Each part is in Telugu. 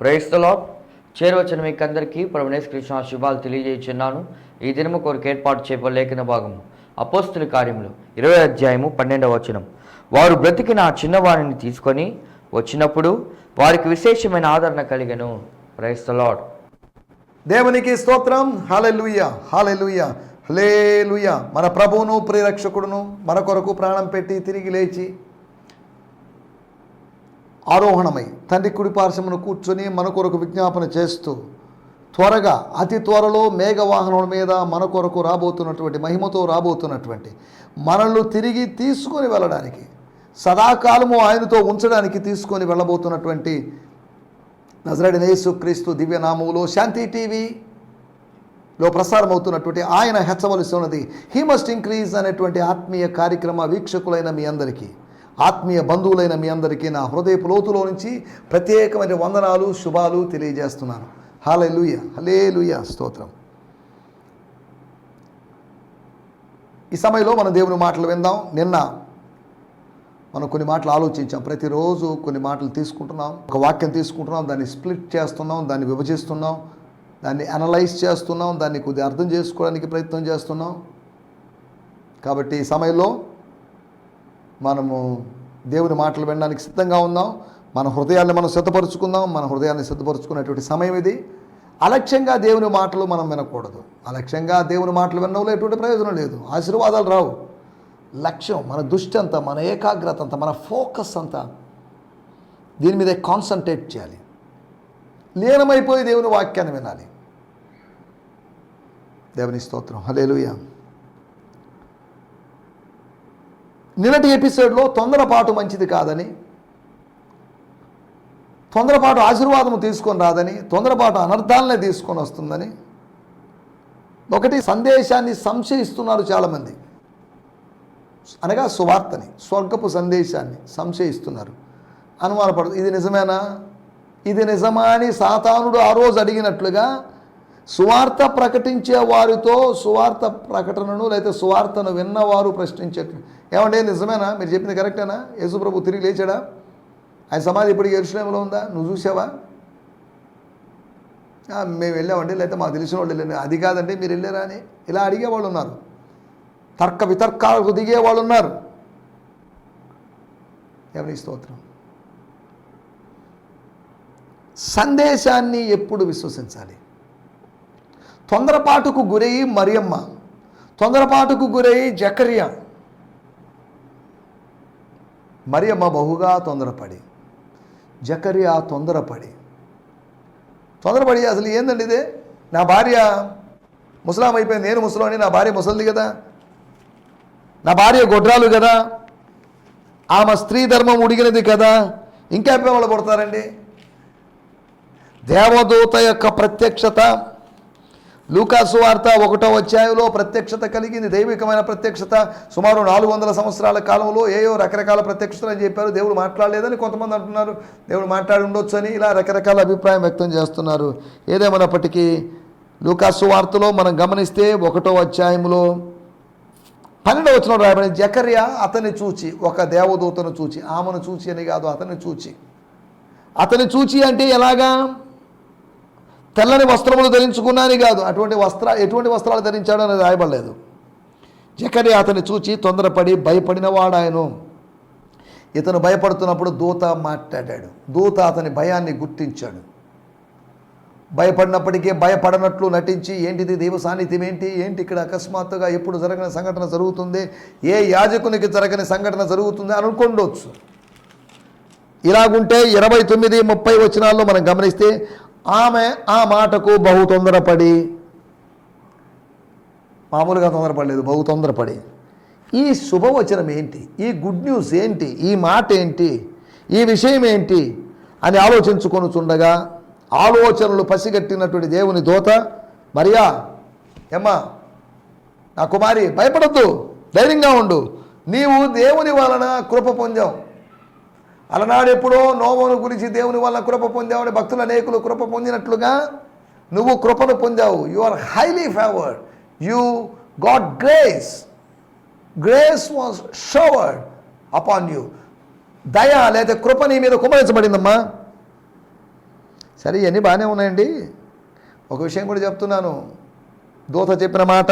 ప్రయత్నలో చేరవచ్చిన మీకు అందరికీ ప్రవణేశ్ కృష్ణ శుభాలు తెలియజేయుచున్నాను. ఈ దినము కొరకు ఏర్పాటు చేయబడిన లేఖన భాగము. అపోస్తుల కార్యములు ఇరవై అధ్యాయము పన్నెండవ వచనం. వారు బ్రతికిన ఆ చిన్నవారిని తీసుకొని వచ్చినప్పుడు వారికి విశేషమైన ఆదరణ కలిగను. లార్డ్. దేవునికి స్తోత్రం. హాలెలుయ హాలెలుయ హలేలుయ మన ప్రభువును ప్రియరక్షకుడును మన కొరకు ప్రాణం పెట్టి తిరిగి లేచి ఆరోహణమై తండ్రి కుడిపార్శ్వమును కూర్చొని మన కొరకు విజ్ఞాపన చేస్తూ త్వరగా అతి త్వరలో మేఘవాహనముల మీద మన కొరకు రాబోతున్నటువంటి మహిమతో రాబోతున్నటువంటి మనల్ని తిరిగి తీసుకొని వెళ్ళడానికి సదాకాలము ఆయనతో ఉంచడానికి తీసుకొని వెళ్ళబోతున్నటువంటి నజరడి నేసు క్రీస్తు దివ్యనామములో శాంతి టీవీ లో ప్రసారం అవుతున్నటువంటి ఆయన హెచ్చవలసి ఉన్నది. హీ మస్ట్ ఇంక్రీజ్ అనేటువంటి ఆత్మీయ కార్యక్రమ వీక్షకులైన మీ అందరికీ. ఆత్మీయ బంధువులైన మీ అందరికీ నా హృదయపు లోతులో నుంచి ప్రత్యేకమైన వందనాలు శుభాలు తెలియజేస్తున్నాను. హాలే లూయ హలే లూయ స్తోత్రం. ఈ సమయంలో మన దేవుని మాటలు విందాం. నిన్న మనం కొన్ని మాటలు ఆలోచించాం. ప్రతిరోజు కొన్ని మాటలు తీసుకుంటున్నాం. ఒక వాక్యం తీసుకుంటున్నాం. దాన్ని స్ప్లిట్ చేస్తున్నాం. దాన్ని విభజిస్తున్నాం. దాన్ని అనలైజ్ చేస్తున్నాం. దాన్ని కొద్దిగా అర్థం చేసుకోవడానికి ప్రయత్నం చేస్తున్నాం. కాబట్టి ఈ సమయంలో మనము దేవుని మాటలు వినడానికి సిద్ధంగా ఉందాం మన హృదయాన్ని మనం సిద్ధపరచుకుందాం. మన హృదయాన్ని సిద్ధపరచుకునేటువంటి సమయం ఇది. అలక్ష్యంగా దేవుని మాటలు మనం వినకూడదు. అలక్ష్యంగా దేవుని మాటలు వినడంలో ఎటువంటి ప్రయోజనం లేదు. ఆశీర్వాదాలు రావు. లక్ష్యం మన దృష్టి అంతా మన ఏకాగ్రత అంతా మన ఫోకస్ అంతా దీని మీద కాన్సన్ట్రేట్ చేయాలి. లీనమైపోయి దేవుని వాక్యాన్ని వినాలి. దేవుని స్తోత్రం. హలేలుయ నిన్నటి ఎపిసోడ్లో తొందరపాటు మంచిది కాదని తొందరపాటు ఆశీర్వాదం తీసుకొని రాదని తొందరపాటు అనర్థాలనే తీసుకొని వస్తుందని ఒకటి సందేశాన్ని సంశయిస్తున్నారు చాలామంది. అనగా సువార్తని స్వర్గపు సందేశాన్ని సంశయిస్తున్నారు. అనుమానపడదు. ఇది నిజమేనా? ఇది నిజమా అని సాతానుడు ఆ రోజు అడిగినట్లుగా సువార్త ప్రకటించే వారితో సువార్త ప్రకటనను లేదా సువార్తను విన్నవారు ప్రశ్నించేట్లు ఏమంటే నిజమేనా? మీరు చెప్పింది కరెక్టేనా? యేసుప్రభు తిరిగి లేచాడా? ఆయన సమాధి ఇప్పటికి ఎరుసలేములో ఉందా? నువ్వు చూసావా? మేము వెళ్ళామండి లేకపోతే మాకు తెలిసిన వాళ్ళు వెళ్ళండి అది కాదండి మీరు వెళ్ళారా అని ఇలా అడిగేవాళ్ళు ఉన్నారు. తర్క వితర్కాలకు దిగే వాళ్ళు ఉన్నారు. ఎవరి స్తోత్రం? సందేశాన్ని ఎప్పుడు విశ్వసించాలి? తొందరపాటుకు గురయ్యి మరియమ్మ. తొందరపాటుకు గురయ్యి జకరియా. మరియమ్మ బహుగా తొందరపడి. జకరియా తొందరపడి. తొందరపడి అసలు ఏందండి ఇదే? నా భార్య ముసలాం అయిపోయింది. నేను ముసలాని నా భార్య ముసలిది కదా. నా భార్య గొడ్రాలు కదా. ఆమె స్త్రీ ధర్మం ఉడిగినది కదా. ఇంకా వాళ్ళు పడతారండి దేవదూత యొక్క ప్రత్యక్షత లూకాసు వార్త ఒకటో అధ్యాయంలో ప్రత్యక్షత కలిగింది. దైవికమైన ప్రత్యక్షత సుమారు నాలుగు వందల సంవత్సరాల కాలంలో ఏయో రకరకాల ప్రత్యక్షతలు అని చెప్పారు. దేవుడు మాట్లాడలేదని కొంతమంది అంటున్నారు. దేవుడు మాట్లాడి ఉండొచ్చు అని ఇలా రకరకాల అభిప్రాయం వ్యక్తం చేస్తున్నారు. ఏదేమైనప్పటికీ లూకాసు వార్తలో మనం గమనిస్తే ఒకటో అధ్యాయంలో పన్నెండవ వచ్చిన రాయబడి జకర్య అతన్ని చూచి ఒక దేవదూతను చూచి ఆమెను చూచి అని కాదు అతన్ని చూచి. అతన్ని చూచి అంటే ఎలాగా? తెల్లని వస్త్రములు ధరించుకున్నాని కాదు. అటువంటి వస్త్ర ఎటువంటి వస్త్రాలు ధరించాడు అనేది రాయబడలేదు. జకరి అతని చూచి తొందరపడి భయపడిన వాడాయను ఇతను భయపడుతున్నప్పుడు దూత మాట్లాడాడు. దూత అతని భయాన్ని గుర్తించాడు. భయపడినప్పటికీ భయపడనట్లు నటించి ఏంటిది దైవ సాన్నిధ్యం ఏంటి? ఏంటి ఇక్కడ అకస్మాత్తుగా ఎప్పుడు జరగని సంఘటన జరుగుతుంది? ఏ యాజకునికి జరగని సంఘటన జరుగుతుంది? అని అనుకుండొచ్చు. ఇలాగుంటే ఇరవై తొమ్మిది ముప్పై వచనాల్లో మనం గమనిస్తే ఆమె ఆ మాటకు బహు తొందరపడి. మామూలుగా తొందరపడలేదు బహు తొందరపడి. ఈ శుభవచనం ఏంటి? ఈ గుడ్ న్యూస్ ఏంటి? ఈ మాట ఏంటి? ఈ విషయం ఏంటి? అని ఆలోచించుకొని చుండగా ఆలోచనలు పసిగట్టినటువంటి దేవుని దోత మరియా ఏమ్మా నా కుమారి భయపడద్దు ధైర్యంగా ఉండు. నీవు దేవుని వలన కృప పొందావు. అలనాడు ఎప్పుడో నోమను గురించి దేవుని వల్ల కృప పొందావని భక్తులు అనేకులు కృప పొందినట్లుగా నువ్వు కృపను పొందావు. You are highly favoured you got grace grace was showered upon you దయ లేదా కృప నీ మీద కుమరించబడిందమ్మా. సరే ఇవన్నీ బాగానే ఉన్నాయండి. ఒక విషయం కూడా చెప్తున్నాను. దూత చెప్పిన మాట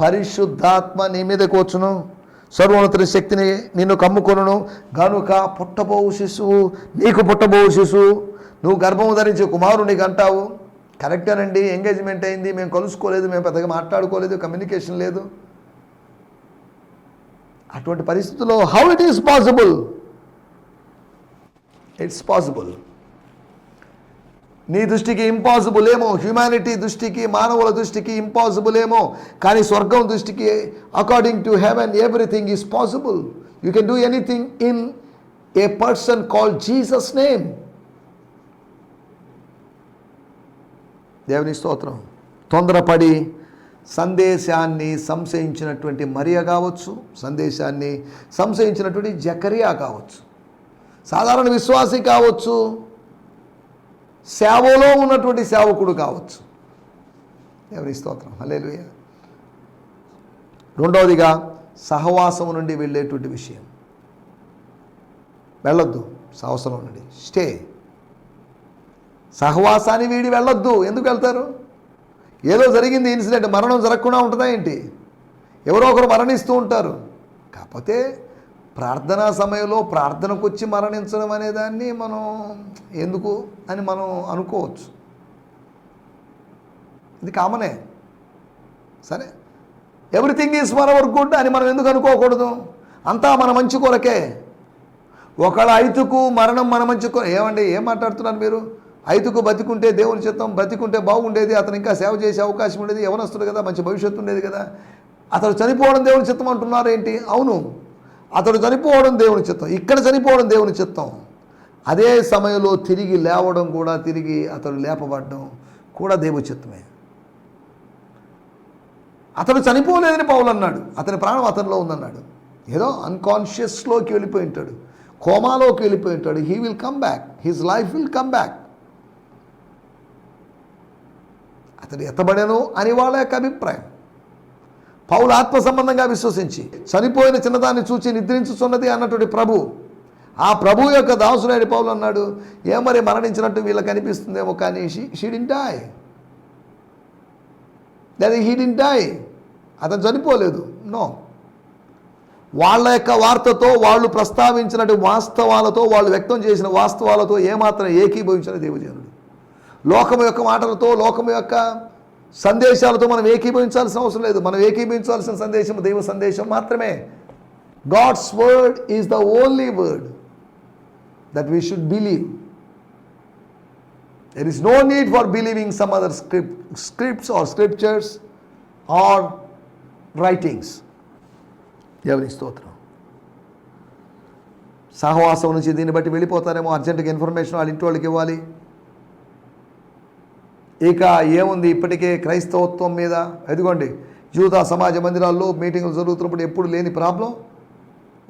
పరిశుద్ధాత్మ నీ మీద వచ్చును సర్వోన్నతుని శక్తిని నిన్ను కమ్ముకొనును. గనుక పుట్టబోవు శిశువు నీకు పుట్టబోవు శిశువు. నువ్వు గర్భము ధరించి కుమారునికి అంటావు కరెక్టేనండి ఎంగేజ్మెంట్ అయింది. మేము కలుసుకోలేదు. మేము పెద్దగా మాట్లాడుకోలేదు. కమ్యూనికేషన్ లేదు. అటువంటి పరిస్థితుల్లో how it is possible it's possible నీ దృష్టికి ఇంపాసిబుల్ ఏమో హ్యుమానిటీ దృష్టికి మానవుల దృష్టికి ఇంపాసిబుల్ ఏమో కానీ స్వర్గం దృష్టికి according to heaven everything is possible you can do anything in a person call Jesus name దేవుని స్తోత్రం. తొందరపడి సందేశాన్ని సంశయించినటువంటి మరియ కావచ్చు సందేశాన్ని సంశయించినటువంటి జకరియా కావచ్చు. సాధారణ విశ్వాసి కావచ్చు సేవలో ఉన్నటువంటి సేవకుడు కావచ్చు. ఎవరి స్తోత్రం. హల్లెలూయా. రెండవదిగా సహవాసం నుండి వెళ్ళేటువంటి విషయం. వెళ్ళొద్దు సహవాసంలో నుండి. స్టే. సహవాసాన్ని వీడి వెళ్ళొద్దు. ఎందుకు వెళ్తారు? ఏదో జరిగింది ఇన్సిడెంట్ మరణం జరగకుండా ఉంటుందా ఏంటి? ఎవరో ఒకరు మరణిస్తూ ఉంటారు. కాకపోతే ప్రార్థనా సమయంలో ప్రార్థనకు వచ్చి మరణించడం అనే దాన్ని మనం ఎందుకు అని మనం అనుకోవచ్చు. ఇది కామనే. సరే. ఎవ్రీథింగ్ ఈజ్ మన వర్క్ గుడ్ అని మనం ఎందుకు అనుకోకూడదు? అంతా మన మంచి కొరకే. ఒకళ్ళ ఐతుకు మరణం మన మంచి కొర ఏమండి ఏం మాట్లాడుతున్నారు మీరు? ఐతుకు బతికుంటే దేవుని చిత్తం బతికుంటే బాగుండేది అతను ఇంకా సేవ చేసే అవకాశం ఉండేది యవనస్తుడు కదా మంచి భవిష్యత్తు ఉండేది కదా. అతను చనిపోవడం దేవుని చిత్తం అంటున్నారు ఏంటి అవును. అతడు చనిపోవడం దేవుని చిత్తం. ఇక్కడ చనిపోవడం దేవుని చిత్తం. అదే సమయంలో తిరిగి లేవడం కూడా తిరిగి అతడు లేపబడడం కూడా దేవుని చిత్తమే. అతడు చనిపోలేదని పౌలు అన్నాడు. అతని ప్రాణం అతనిలో ఉందన్నాడు. ఏదో అన్కాన్షియస్లోకి వెళ్ళిపోయి ఉంటాడు. కోమాలోకి వెళ్ళిపోయి ఉంటాడు. He will come back his life will come back అతడు ఎత్తబడెను అని వాళ్ళ యొక్క అభిప్రాయం. పౌలు ఆత్మ సంబంధంగా విశ్వసించి చనిపోయిన చిన్నదాన్ని చూచి నిద్రించుతున్నది అన్నటువంటి ప్రభు. ఆ ప్రభు యొక్క దాసుడైన పౌలు అన్నాడు ఏమరి మరి మరణించినట్టు వీళ్ళకి అనిపిస్తుందేమో కానీ షీడింటాయ్ దాని హీడింటాయ్ అతను చనిపోలేదు. నో వాళ్ళ యొక్క వార్తతో వాళ్ళు ప్రస్తావించినట్టు వాస్తవాలతో వాళ్ళు వ్యక్తం చేసిన వాస్తవాలతో ఏమాత్రం ఏకీభవించిన దేవజనుడు లోకము యొక్క మాటలతో లోకము యొక్క సందేశాలతో మనం ఏకీభవించాల్సిన అవసరం లేదు. మనం ఏకీభవించాల్సిన సందేశం దైవ సందేశం మాత్రమే. God's word is the only word that we should believe. There is no need for believing some other script scripts are scriptures are writings ఎవరి స్తోత్రం. సహవాసం నుంచి దీన్ని బట్టి వెళ్ళిపోతారేమో. అర్జెంటుగా ఇన్ఫర్మేషన్ వాళ్ళ ఇంటి వాళ్ళకి ఇవ్వాలి. ఇక ఏముంది? ఇప్పటికే క్రైస్తవత్వం మీద ఎదుగోండి యూదా సమాజ మందిరాల్లో మీటింగులు జరుగుతున్నప్పుడు ఎప్పుడు లేని ప్రాబ్లం.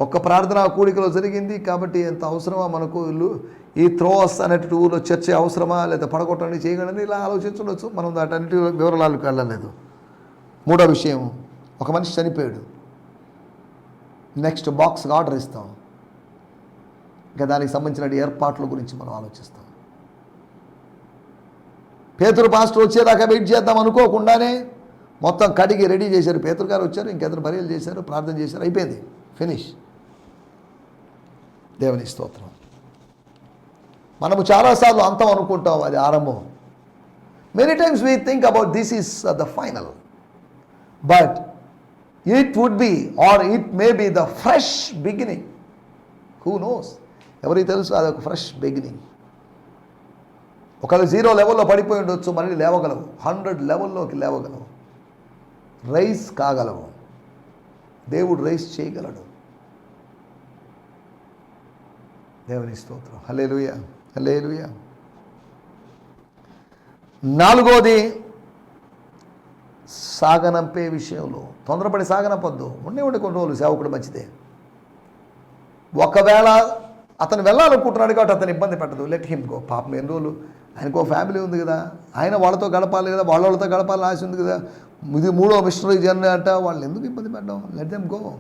ఒక్క ప్రార్థన కూడికలో జరిగింది కాబట్టి ఎంత అవసరమా మనకు? ఈ త్రోస్ అనేటువంటి ఊళ్ళో చర్చ అవసరమా? లేదా పడగొట్టండి చేయగలని ఇలా ఆలోచించవచ్చు మనం వాటన్నిటి వివరాలకు వెళ్ళలేదు. మూడో విషయం ఒక మనిషి చనిపోయాడు. నెక్స్ట్ బాక్స్కి ఆర్డర్ ఇస్తాం. ఇంకా దానికి సంబంధించిన ఏర్పాట్ల గురించి మనం ఆలోచిస్తాం. పేతురు పాస్టర్ వచ్చేదాకా వెయిట్ చేద్దాం అనుకోకుండానే మొత్తం కడిగి రెడీ చేశారు. పేతురు గారు వచ్చారు ఇంకెద్దరు బరియలు చేశారు ప్రార్థన చేశారు అయిపోయింది. ఫినిష్. దేవుని స్తోత్రం. మనము చాలాసార్లు అంతం అనుకుంటాం అది ఆరంభం. Many times we think about this is the final but it would be or it may be the fresh beginning who knows ఎవరికి తెలుసు? అది ఒక ఫ్రెష్ బిగినింగ్ ఒకవేళ జీరో లెవెల్లో పడిపోయి ఉండొచ్చు మళ్ళీ లేవగలవు. హండ్రెడ్ లెవెల్లోకి లేవగలవు. రైస్ కాగలవు. దేవుడు రైస్ చేయగలడు. దేవుని స్తోత్రం. హలేలుయ హలేలుయ నాలుగోది సాగనంపే విషయంలో. తొందరపడి సాగనంపొద్దు. ఉండే ఉండే కొన్ని రోజులు సేవకుడు మంచిదే. ఒకవేళ అతను వెళ్ళాలనుకుంటున్నాడు కాబట్టి అతను ఇబ్బంది పెట్టదు. లెట్ హిమ్ గో పాపం ఎన్ని రోజులు ఆయనకు ఫ్యామిలీ ఉంది కదా. ఆయన వాళ్ళతో గడపాలి కదా వాళ్ళ వాళ్ళతో గడపాలని ఆశ ఉంది కదా. ఇది మూడో మిషనరీ జర్నీ అంట. వాళ్ళు ఎందుకు ఇబ్బంది పెట్టడం? లెట్ దెమ్ గో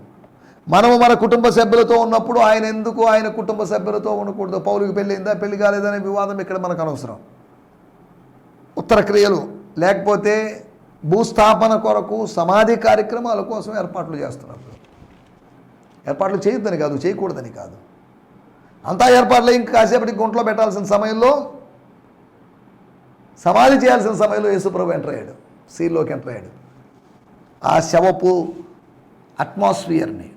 మనము మన కుటుంబ సభ్యులతో ఉన్నప్పుడు ఆయన ఎందుకు ఆయన కుటుంబ సభ్యులతో ఉండకూడదు? పౌరుకి పెళ్ళిందా పెళ్ళి కాలేదనే వివాదం ఇక్కడ మనకు అనవసరం. ఉత్తర క్రియలు లేకపోతే భూస్థాపన కొరకు సమాధి కార్యక్రమాల కోసం ఏర్పాట్లు చేస్తున్నారు. ఏర్పాట్లు చేయొద్దని కాదు చేయకూడదని కాదు. అంతా ఏర్పాట్లు ఇంకా కాసేపటికి గుంట్లో పెట్టాల్సిన సమయంలో సమాధి చేయాల్సిన సమయంలో యేసుప్రభు ఎంటర్ అయ్యాడు. సీల్లోకి ఎంటర్ అయ్యాడు. ఆ శవపు అట్మాస్ఫియర్ని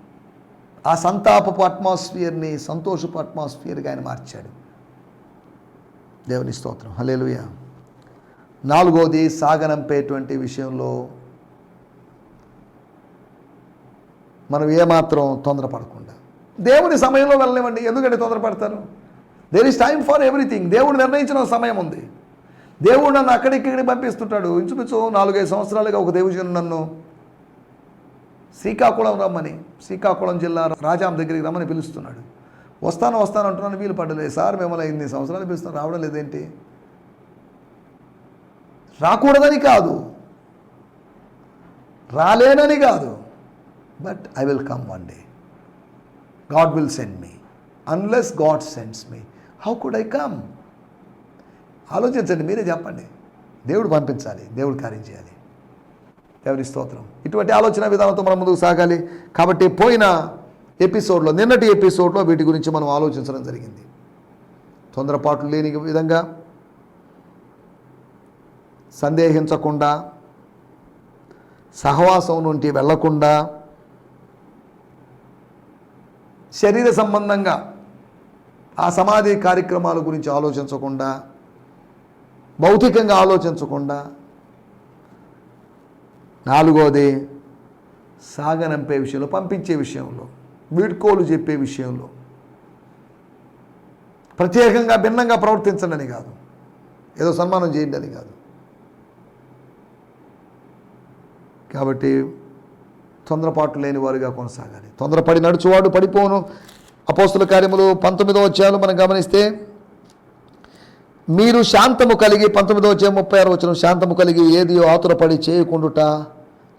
ఆ సంతాపపు అట్మాస్ఫియర్ని సంతోషపు అట్మాస్ఫియర్గా ఆయన మార్చాడు. దేవుని స్తోత్రం. హలేలుయ నాలుగోది సాగనంపేటువంటి విషయంలో మనం ఏమాత్రం తొందరపడకుండా. దేవుని సమయంలో వెళ్ళనివ్వండి. ఎందుకంటే తొందరపడతారు? There is time for everything దేవుడు నిర్ణయించిన సమయం ఉంది. దేవుడు నన్ను అక్కడిక్కడికి పంపిస్తుంటాడు. ఇంచుమించు నాలుగైదు సంవత్సరాలుగా ఒక దేవుజను నన్ను శ్రీకాకుళం రమ్మని శ్రీకాకుళం జిల్లా రాజాం దగ్గరికి రమ్మని పిలుస్తున్నాడు. వస్తాను వస్తాను అంటున్నాను వీలు పడలేదు. సార్ మిమ్మల్ని ఇన్ని సంవత్సరాలు పిలుస్తాను రావడం లేదేంటి? రాకూడదని కాదు. రాలేనని కాదు. But I will come one day. God will send me. Unless God sends me. How could I come? ఆలోచించండి మీరే చెప్పండి. దేవుడు పంపించాలి దేవుడు కార్యం చేయాలి. దేవుని స్తోత్రం. ఇటువంటి ఆలోచన విధానంతో మనం ముందుకు సాగాలి. కాబట్టి పోయిన ఎపిసోడ్లో నిన్నటి ఎపిసోడ్లో వీటి గురించి మనం ఆలోచించడం జరిగింది. తొందరపాట్లు లేని విధంగా సందేహించకుండా సహవాసం నుండి వెళ్ళకుండా శరీర సంబంధంగా ఆ సమాధి కార్యక్రమాల గురించి ఆలోచించకుండా భౌతికంగా ఆలోచించకుండా నాలుగోది సాగనంపే విషయంలో పంపించే విషయంలో వీడ్కోలు చెప్పే విషయంలో. ప్రత్యేకంగా భిన్నంగా ప్రవర్తించండి అని కాదు. ఏదో సన్మానం చేయండి అని కాదు. కాబట్టి తొందరపాటు లేని వారుగా కొనసాగాలి. తొందరపడి నడుచువాడు పడిపోను. అపోస్తుల కార్యములు పంతొమ్మిదో వచ్చాలు మనం గమనిస్తే మీరు శాంతము కలిగి పంతొమ్మిదో వచ్చే ముప్పై ఆరు వచ్చిన శాంతము కలిగి ఏది ఆతురపడి చేయకుండుట?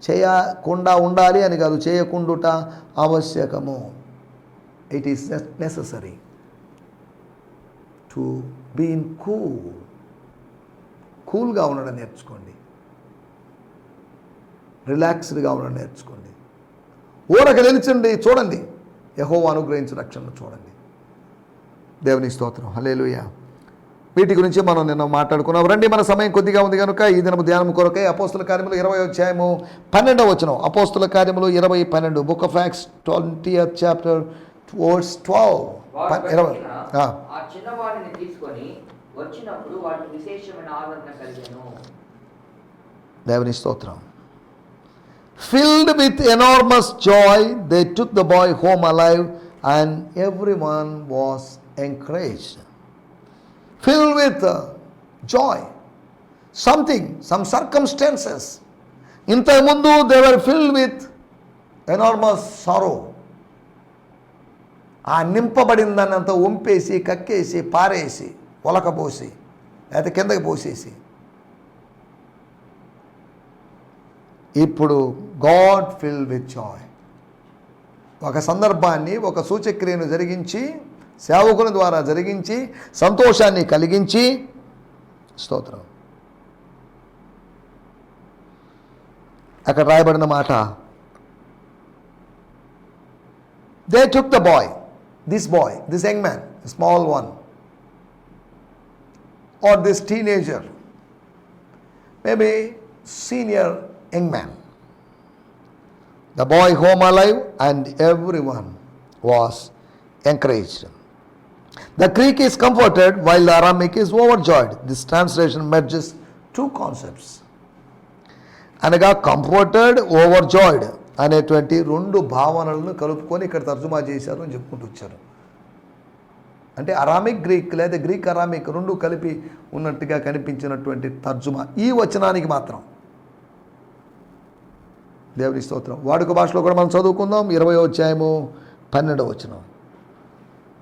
చేయకుండా ఉండాలి అని కాదు చేయకుండుట ఆవశ్యకము. It is necessary to been cool కూల్గా ఉండడం నేర్చుకోండి. రిలాక్స్డ్గా ఉండడం నేర్చుకోండి. ఊరక నిలిచండి చూడండి. యహో అనుగ్రహించిన రక్షణను చూడండి. దేవుని స్తోత్రం. హలేలుయా వీటి గురించి మనం నిన్న మాట్లాడుకున్నాం. రండి మన సమయం కొద్దిగా ఉంది కనుక ఈ దినము ధ్యానం కొరకై అపోస్తుల కార్యములు ఇరవై అధ్యాయము పన్నెండవ వచనం. అపోస్తుల కార్యములు ఇరవై పన్నెండు. Book of acts twenty chapter words twelve ఇరవై. దేవుని స్తోత్రం. Filled with enormous joy they took the boy home alive and every one was encouraged fill with joy something some circumstances ఇంతకుముందు they were fill with enormous sorrow ఆ నింపబడిందన్నంత అంతా కక్కేసి పారేసి ఒలకపోసి లేకపోతే కిందకి పోసేసి. ఇప్పుడు గాడ్ ఫిల్ విత్ జాయ్ ఒక సందర్భాన్ని ఒక సూచక్రియను జరిగించి సేవకుల ద్వారా జరిగించి సంతోషాన్ని కలిగించి స్తోత్రం అక్కడ రాయబడిన మాట they took the boy this boy this young man small one or this teenager, maybe senior young man. The boy home alive and everyone was encouraged. The Greek is comforted while the Aramaic is overjoyed. This translation merges two concepts. అనగా కంఫర్టెడ్ ఓవర్జాయిడ్ అనేటువంటి రెండు భావనలను కలుపుకొని ఇక్కడ తర్జుమా చేశారు అని చెప్పుకుంటూ వచ్చారు. అంటే అరామిక్ గ్రీక్ లేదా గ్రీక్ అరామిక్ రెండు కలిపి ఉన్నట్టుగా కనిపించినటువంటి తర్జుమా ఈ వచనానికి మాత్రం. దేవుని స్తోత్రం. వాడుక భాషలో కూడా మనం చదువుకుందాం. ఇరవై అధ్యాయము పన్నెండవ వచనం.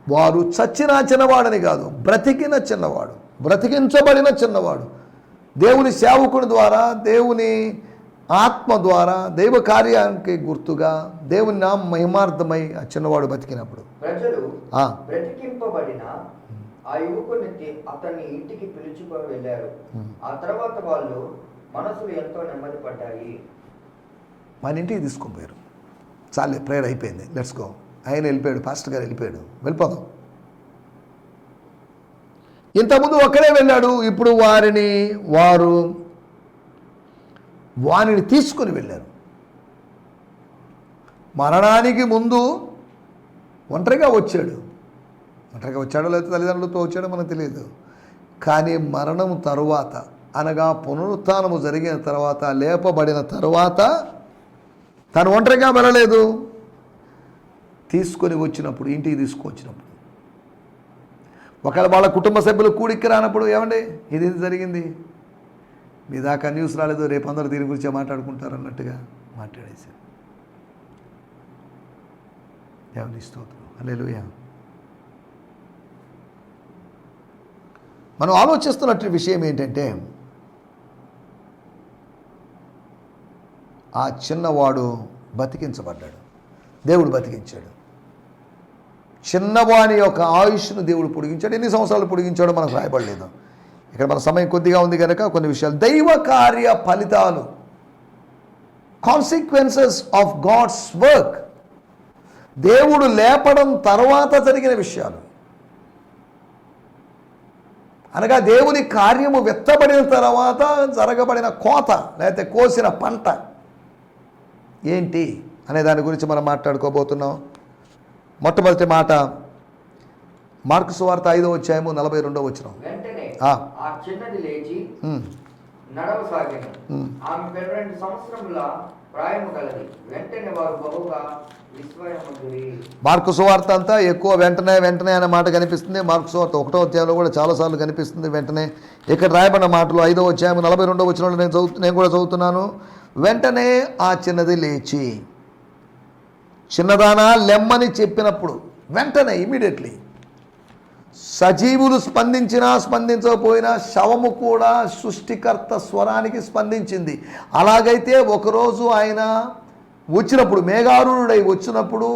వారు చచ్చిన చిన్నవాడని కాదు బ్రతికిన చిన్నవాడు బ్రతికించబడిన చిన్నవాడు. దేవుని సేవకుని ద్వారా దేవుని ఆత్మ ద్వారా దైవ కార్యానికి గుర్తుగా దేవుని నామ మహిమార్థమై ఆ చిన్నవాడు బతికినప్పుడు. ప్రజలు ఆ, యువకుని అతన్ని ఇంటికి పిలుచుకొని వెళ్ళారు. ఆ తర్వాత వాళ్ళు మనసులు ఎంతో నెమ్మది పడ్డాయి. మన ఇంటికి తీసుకొని పోయారు. చాలే ప్రేయర్ అయిపోయింది. లెట్స్ గో ఆయన వెళ్ళిపోయాడు పాస్టర్ గారు వెళ్ళిపోయాడు. వెళ్ళిపోదాం. ఇంతకుముందు ఒక్కడే వెళ్ళాడు ఇప్పుడు వారిని వారు వారిని తీసుకొని వెళ్ళారు. మరణానికి ముందు ఒంటరిగా వచ్చాడు. ఒంటరిగా వచ్చాడో లేకపోతే తల్లిదండ్రులతో వచ్చాడో మనకు తెలియదు. కానీ మరణం తరువాత అనగా పునరుత్నము జరిగిన తర్వాత లేపబడిన తరువాత తను ఒంటరిగా వెళ్ళలేదు. తీసుకొని వచ్చినప్పుడు ఇంటికి తీసుకొచ్చినప్పుడు. ఒకవేళ వాళ్ళ కుటుంబ సభ్యులు కూడికి రానప్పుడు ఏమండి? ఇది జరిగింది? మీ దాకా న్యూస్ రాలేదు రేపు అందరూ దీని గురించి మాట్లాడుకుంటారు అన్నట్టుగా మాట్లాడేశారు. దేవుని స్తోత్రం. హల్లెలూయా. మనం ఆలోచిస్తున్నట్టు విషయం ఏంటంటే ఆ చిన్నవాడు బతికించబడ్డాడు. దేవుడు బతికించాడు. చిన్నవాని యొక్క ఆయుష్ను దేవుడు పొడిగించాడు. ఎన్ని సంవత్సరాలు పొడిగించాడో మనకు రాయబడలేదు. ఇక్కడ మన సమయం కొద్దిగా ఉంది కనుక కొన్ని విషయాలు. దైవ కార్య ఫలితాలు. కాన్సిక్వెన్సెస్ ఆఫ్ గాడ్స్ వర్క్ దేవుడు లేపడం తర్వాత జరిగిన విషయాలు. అనగా దేవుని కార్యము వెత్తబడిన తర్వాత జరగబడిన కోత లేకపోతే కోసిన పంట. ఏంటి? అనే దాని గురించి మనం మాట్లాడుకోబోతున్నాం. మొట్టమొదటి మాట మార్కు సువార్త ఐదో వచ్చాయేమో నలభై రెండో వచ్చిన మార్కు సువార్త అంతా ఎక్కువ వెంటనే వెంటనే అనే మాట కనిపిస్తుంది. మార్కు సువార్త ఒకటో అధ్యాయంలో కూడా చాలాసార్లు కనిపిస్తుంది. వెంటనే ఇక్కడ రాయబడిన మాటలు ఐదో అధ్యాయం నలభై రెండో వచ్చిన నేను చదువు నేను కూడా చదువుతున్నాను. వెంటనే ఆ చిన్నది లేచి చిన్నదానా లెమ్మని చెప్పినప్పుడు వెంటనే ఇమీడియట్లీ సజీవులు స్పందించినా స్పందించకపోయినా శవము కూడా సృష్టికర్త స్వరానికి స్పందించింది. అలాగైతే ఒకరోజు ఆయన వచ్చినప్పుడు మేఘారుడై వచ్చినప్పుడు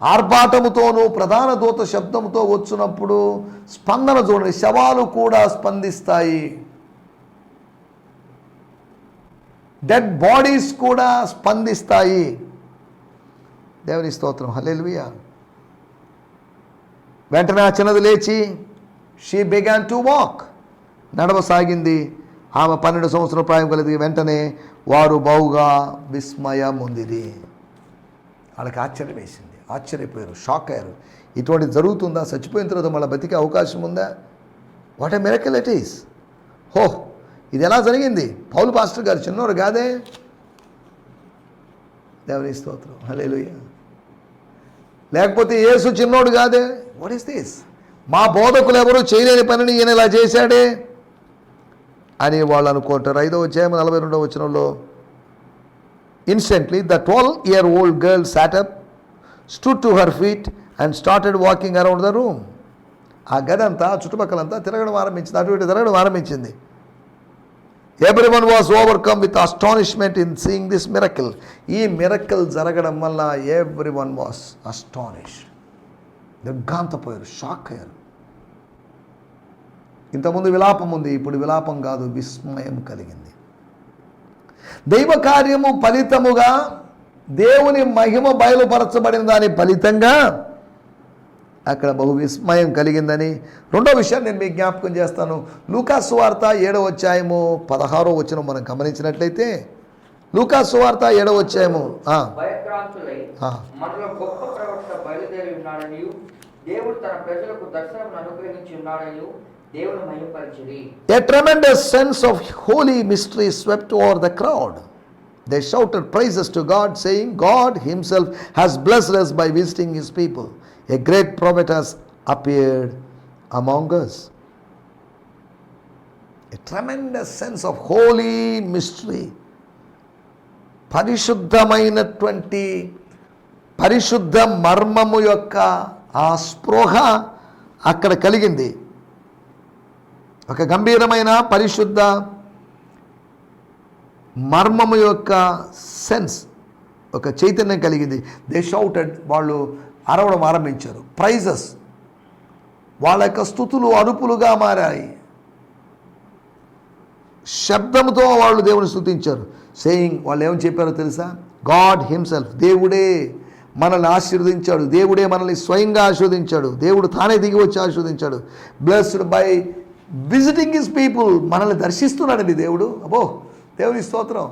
ఆర్భాటముతోనూ ప్రధాన దూత శబ్దంతో వచ్చినప్పుడు స్పందన చూడండి శవాలు కూడా స్పందిస్తాయి. డెడ్ బాడీస్ కూడా స్పందిస్తాయి. దేవుని స్తోత్రం. హల్లెలూయా. వెంటనే ఆ చిన్నది లేచి షీ బిగాన్ టు వాక్ నడవసాగింది. ఆమె పన్నెండు సంవత్సరాల ప్రాయం కలిగి వెంటనే వారు బహుగా విస్మయం ఉందిది వాళ్ళకి ఆశ్చర్యం వేసింది. ఆశ్చర్యపోయారు షాక్ అయ్యారు. ఇటువంటిది జరుగుతుందా? చచ్చిపోయిన తర్వాత మళ్ళీ బతికే అవకాశం ఉందా? What a miracle it is హో ఇది ఎలా జరిగింది? పౌలు పాస్టర్ గారు చిన్నవారు కాదే? దేవుని స్తోత్రం. హలే లేకపోతే యేసు చిన్నోడు కాదే? వాట్ ఈస్ దిస్ మా బోధకులు ఎవరు చేయలేని పనిని ఈయన ఇలా చేశాడే? అని వాళ్ళు అనుకుంటారు. ఐదో వచ్చాము నలభై రెండో వచ్చినంలో instantly the twelve year old girl sat up stood to her feet and started walking around the room ఆ గదంతా చుట్టుపక్కలంతా తిరగడం ఆరంభించింది. అటు ఇటు తిరగడం ఆరంభించింది. Everyone was overcome with astonishment in seeing this miracle ఈ మిరకిల్ జరగడం వల్ల ఎవ్రీ వన్ వాస్ అస్టానిష్ దిగ్గాంతపోయారు షాక్ అయ్యారు. ఇంతకుముందు విలాపం ఉంది ఇప్పుడు విలాపం కాదు విస్మయం కలిగింది. దైవ కార్యము ఫలితముగా దేవుని మహిమ బయలుపరచబడిన దాని ఫలితంగా అక్కడ బహు విస్మయం కలిగిందని రెండో విషయాన్ని నేను మీకు జ్ఞాపకం చేస్తాను లూకాసు వార్త ఏడవ అధ్యాయము పదహారో వచ్చిన మనం గమనించినట్లయితే లూకాసు వార్త ఏడవ అధ్యాయము ఆ, భయక్రాంతులై ఆ. మనలో గొప్ప ప్రవక్త బయలుదేరి ఉన్నాడని దేవుడు తన ప్రజలకు దర్శనం అనుగ్రహించి ఉన్నాడని దేవుడు మహిమపరిచిరి A tremendous sense of holy mystery swept over the crowd. They shouted praises to God, saying, God Himself has blessed us by visiting His people. A great prophet has appeared among us. A tremendous sense of holy mystery. పరిశుద్ధమైనటువంటి పరిశుద్ధ మర్మము యొక్క ఆ స్పృహ అక్కడ కలిగింది ఒక గంభీరమైన పరిశుద్ధ మర్మము యొక్క సెన్స్ ఒక చైతన్యం కలిగింది దే షౌటెడ్ వాళ్ళు అరవడం ఆరంభించారు. ప్రైజెస్ వాళ్ళ యొక్క స్థుతులు అరుపులుగా మారాయి. శబ్దంతో వాళ్ళు దేవుని స్థుతించారు. సేయింగ్ వాళ్ళు ఏమని చెప్పారో తెలుసా? గాడ్ హిమ్సెల్ఫ్ దేవుడే మనల్ని ఆశీర్వదించాడు. దేవుడే మనల్ని స్వయంగా ఆశీర్వదించాడు. దేవుడు తానే దిగి వచ్చి ఆశీర్వదించాడు. Blessed by visiting is people మనల్ని దర్శిస్తున్నాడండి దేవుడు. అబో దేవుని స్తోత్రం.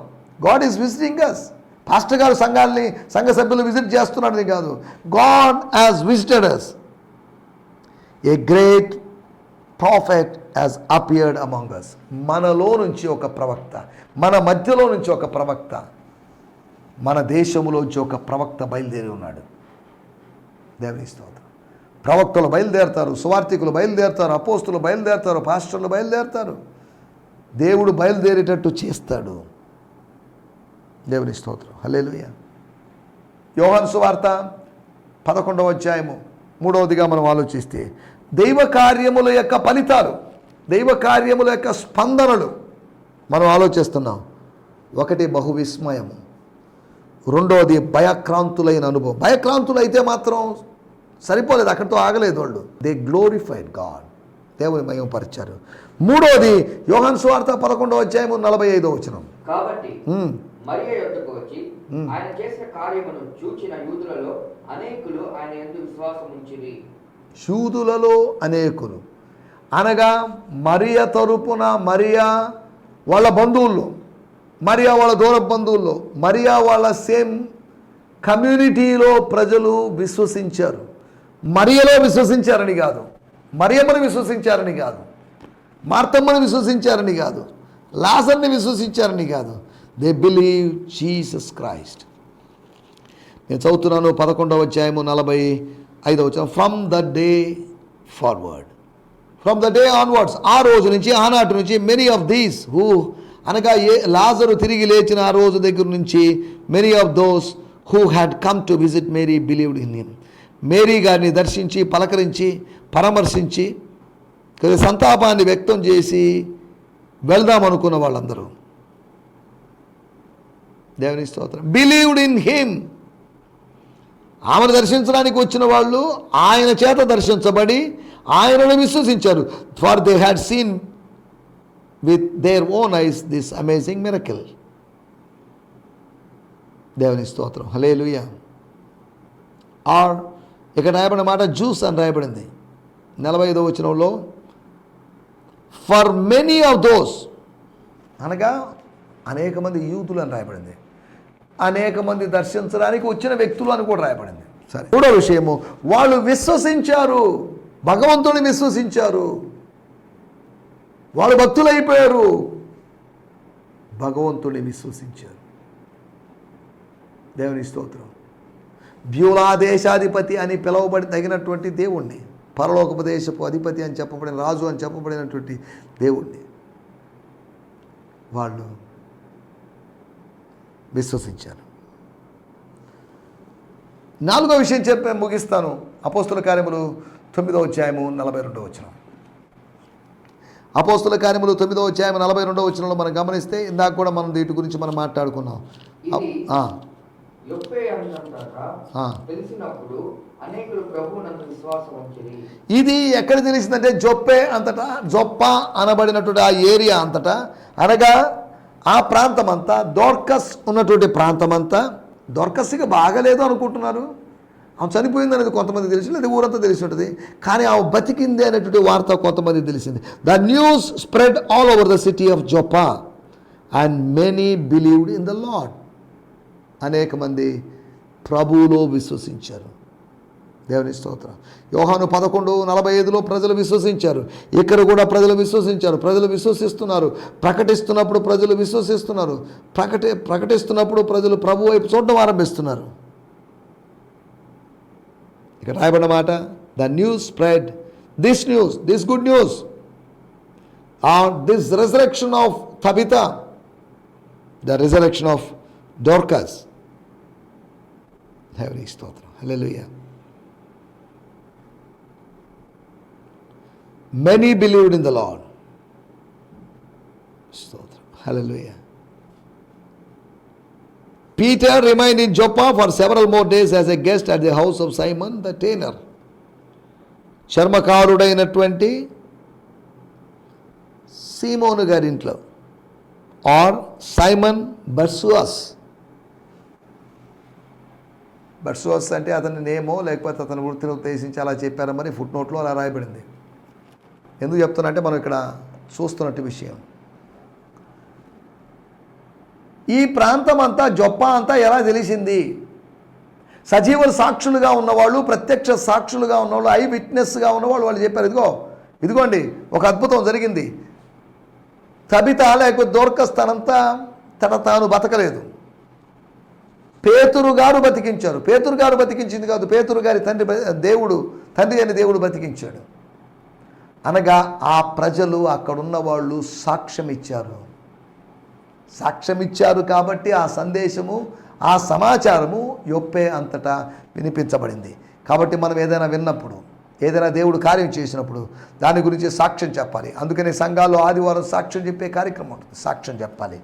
God is visiting us pastor గారు సంఘాన్ని సంఘ సభ్యులు విజిట్ చేస్తున్నాడని కాదు. God has visited us a great prophet has appeared among us మనలో నుంచి ఒక ప్రవక్త మన మధ్యలో నుంచి ఒక ప్రవక్త మన దేశంలోంచి ఒక ప్రవక్త బయలుదేరి ఉన్నాడు. దేవుని స్తోత్రం. ప్రవక్తలు బయలుదేరతారు సువార్థికులు బయలుదేరతారు అపోస్తులు బయలుదేరతారు పాస్టర్లు బయలుదేరతారు. దేవుడు బయలుదేరేటట్టు చేస్తాడు. దేవుని స్తోత్రం. హల్లెలూయ. యోహాను సువార్త పదకొండవ అధ్యాయము మూడవదిగా మనం ఆలోచిస్తే దైవ కార్యముల యొక్క ఫలితాలు దైవ కార్యముల యొక్క స్పందనలు మనం ఆలోచిస్తున్నాం. ఒకటి బహు విస్మయము రెండవది భయక్రాంతులైన అనుభవం. భయక్రాంతులు అయితే మాత్రం సరిపోలేదు అక్కడితో ఆగలేదు వాళ్ళు. దే గ్లోరిఫైడ్ గాడ్ దేవుని మయంపరిచారు మూడవది యోహాన్ సువార్త పదకొండవ అధ్యాయము నలభై ఐదో వచనం. కాబట్టి మరియ యొద్దకు వచ్చి. ఆయన చేసిన కార్యమును చూచిన యూదులలో అనేకులు ఆయన ఎందు విశ్వాసం ఉంచిరి. శూదులలో అనేకులు. అనగా మరియ తరపున మరియా వాళ్ళ బంధువుల్లో మరియా వాళ్ళ దూర బంధువుల్లో మరియా వాళ్ళ సేమ్ కమ్యూనిటీలో ప్రజలు విశ్వసించారు. మరియలో విశ్వసించారని కాదు. మరియమ్మని విశ్వసించారని కాదు. మార్తమ్మని విశ్వసించారని కాదు. లాజర్ని విశ్వసించారని కాదు. దే బిలీవ్ జీసస్ క్రైస్ట్ నేను చదువుతున్నాను పదకొండవ అధ్యాయము నలభై ఐదవ వచ్చిన from the day forward from the day onwards ఆ రోజు నుంచి ఆనాటి నుంచి మెనీ ఆఫ్ దీస్ హూ అనగా ఏ లాజరు తిరిగి లేచిన ఆ రోజు దగ్గర నుంచి many of those who had come to visit Mary believed in him Mary గారిని దర్శించి పలకరించి పరామర్శించి కొద్ది సంతాపాన్ని వ్యక్తం చేసి వెళ్దాం అనుకున్న వాళ్ళందరూ. దేవుని స్తోత్రం. బిలీవ్డ్ ఇన్ హిమ్ ఆమెను దర్శించడానికి వచ్చిన వాళ్ళు ఆయన చేత దర్శించబడి ఆయనను విశ్వసించారు. For they had seen with their own eyes this amazing miracle దేవుని స్తోత్రం. హలే ఆర్ ఇక్కడ రాయబడిన మాట జ్యూస్ అని రాయబడింది. నలభై ఐదో వచనంలో ఫర్ మెనీ ఆఫ్ దోస్ అనగా అనేక మంది యూతులు అని రాయబడింది. అనేక మంది దర్శించడానికి వచ్చిన వ్యక్తులు అని కూడా రాయబడింది. సరే. మూడో విషయము వాళ్ళు విశ్వసించారు. భగవంతుని విశ్వసించారు. వాళ్ళు భక్తులైపోయారు. భగవంతుని విశ్వసించారు. దేవుని స్తోత్రం. వ్యూలాదేశాధిపతి అని పిలువబడి తగినటువంటి దేవుణ్ణి పరలోకపు దేశపు అధిపతి అని చెప్పబడిన రాజు అని చెప్పబడినటువంటి దేవుణ్ణి. వాళ్ళు విశ్వసించారు నాలుగో విషయం చెప్పే ముగిస్తాను. అపోస్తుల కార్యములు తొమ్మిదో అధ్యాయము నలభై రెండో వచనం. అపోస్తుల కార్యములు తొమ్మిదో అధ్యాయం నలభై రెండో వచనంలో మనం గమనిస్తే ఇందాక కూడా మనం వీటి గురించి మనం మాట్లాడుకున్నాం. ఇది ఎక్కడ తెలిసిందంటే జొప్పే అంతటా జొప్ప అనబడినటువంటి ఆ ఏరియా అంతటా అనగా ఆ ప్రాంతం అంతా దోర్కస్ ఉన్నటువంటి ప్రాంతం అంతా దోర్కస్గా బాగలేదు అనుకుంటున్నారు. ఆమె చనిపోయింది అనేది కొంతమంది తెలిసి లేదా ఊరంతా తెలిసి ఉంటుంది. కానీ ఆమె బతికింది అనేటువంటి వార్త కొంతమంది తెలిసింది. The news spread all over the city of Joppa and many believed in the Lord అనేక మంది ప్రభువులో విశ్వసించారు. దేవుని స్తోత్రం. యోహాను పదకొండు నలభై ఐదులో ప్రజలు విశ్వసించారు. ఇక్కడ కూడా ప్రజలు విశ్వసించారు. ప్రజలు విశ్వసిస్తున్నారు. ప్రకటిస్తున్నప్పుడు ప్రజలు విశ్వసిస్తున్నారు. ప్రకటి ప్రకటిస్తున్నప్పుడు ప్రజలు ప్రభు వైపు చూడడం ఆరంభిస్తున్నారు. ఇక్కడ రాయబడిన మాట the news spread. This news this good news. This resurrection of Tabitha. The resurrection of Dorcas దేవుని స్తోత్రం. హల్లెలూయా. Many believed in the Lord స్తోత్రం హల్లెలూయా Peter remained in Joppa for several more days as a guest at the house of Simon the tanner చర్మకారుడైనటువంటి సీమోను గారింట్లో. ఆర్ సైమన్ బర్సువాస్ బర్సువాస్ అంటే అతని నేమో లేకపోతే అతని వృత్తిని ఉద్దేశించి అలా చెప్పారని ఫుట్ నోట్లో అలా రాయబడింది. ఎందుకు చెప్తున్నానంటే మనం ఇక్కడ చూస్తున్నట్టు విషయం. ఈ ప్రాంతం అంతా జొప్ప అంతా ఎలా తెలిసింది? సజీవులు సాక్షులుగా ఉన్నవాళ్ళు ప్రత్యక్ష సాక్షులుగా ఉన్నవాళ్ళు ఐ విట్నెస్గా ఉన్నవాళ్ళు వాళ్ళు చెప్పారు ఇదిగో ఇదిగోండి ఒక అద్భుతం జరిగింది. తబిత లేకపోతే దోర్కస్ తనంతా తన తాను బతకలేదు. పేతురు గారు బతికించారు. పేతురు గారు బతికించింది కాదు పేతురు గారి తండ్రి దేవుడు తండ్రి అని దేవుడు బతికించాడు. అనగా ఆ ప్రజలు అక్కడున్న వాళ్ళు సాక్ష్యం ఇచ్చారు సాక్ష్యం ఇచ్చారు కాబట్టి ఆ సందేశము ఆ సమాచారము యొప్పే అంతటా వినిపించబడింది. కాబట్టి మనం ఏదైనా విన్నప్పుడు ఏదైనా దేవుడు కార్యం చేసినప్పుడు దాని గురించి సాక్ష్యం చెప్పాలి. అందుకనే సంఘాల్లో ఆదివారం సాక్ష్యం చెప్పే కార్యక్రమం ఉంటుంది. సాక్ష్యం చెప్పాలి.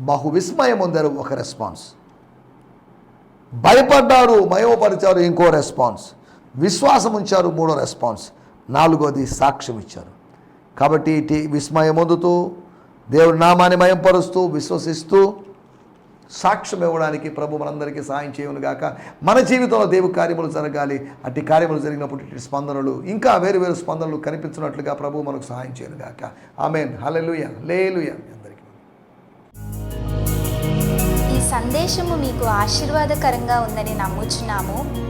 బహు విస్మయం ఉందరు ఒక రెస్పాన్స్. భయపడ్డారు మయోపరిచారు ఇంకో రెస్పాన్స్. విశ్వాసం ఉంచారు మూడో రెస్పాన్స్. నాలుగోది సాక్ష్యం ఇచ్చారు. కాబట్టి ఇటు విస్మయం పొందుతూ దేవుడి నామాన్ని మయంపరుస్తూ విశ్వసిస్తూ సాక్ష్యం ఇవ్వడానికి ప్రభు మనందరికీ సాయం చేయను గాక. మన జీవితంలో దేవు కార్యములు జరగాలి. అట్టి కార్యములు జరిగినప్పుడు ఇటు స్పందనలు ఇంకా వేరు వేరు స్పందనలు కనిపించినట్లుగా ప్రభు మనకు సహాయం చేయను గాక. ఆమెన్. హల్లెలూయా. లేలుయ. అందరికీ ఈ సందేశము మీకు ఆశీర్వాదకరంగా ఉందని నమ్ముచున్నాము.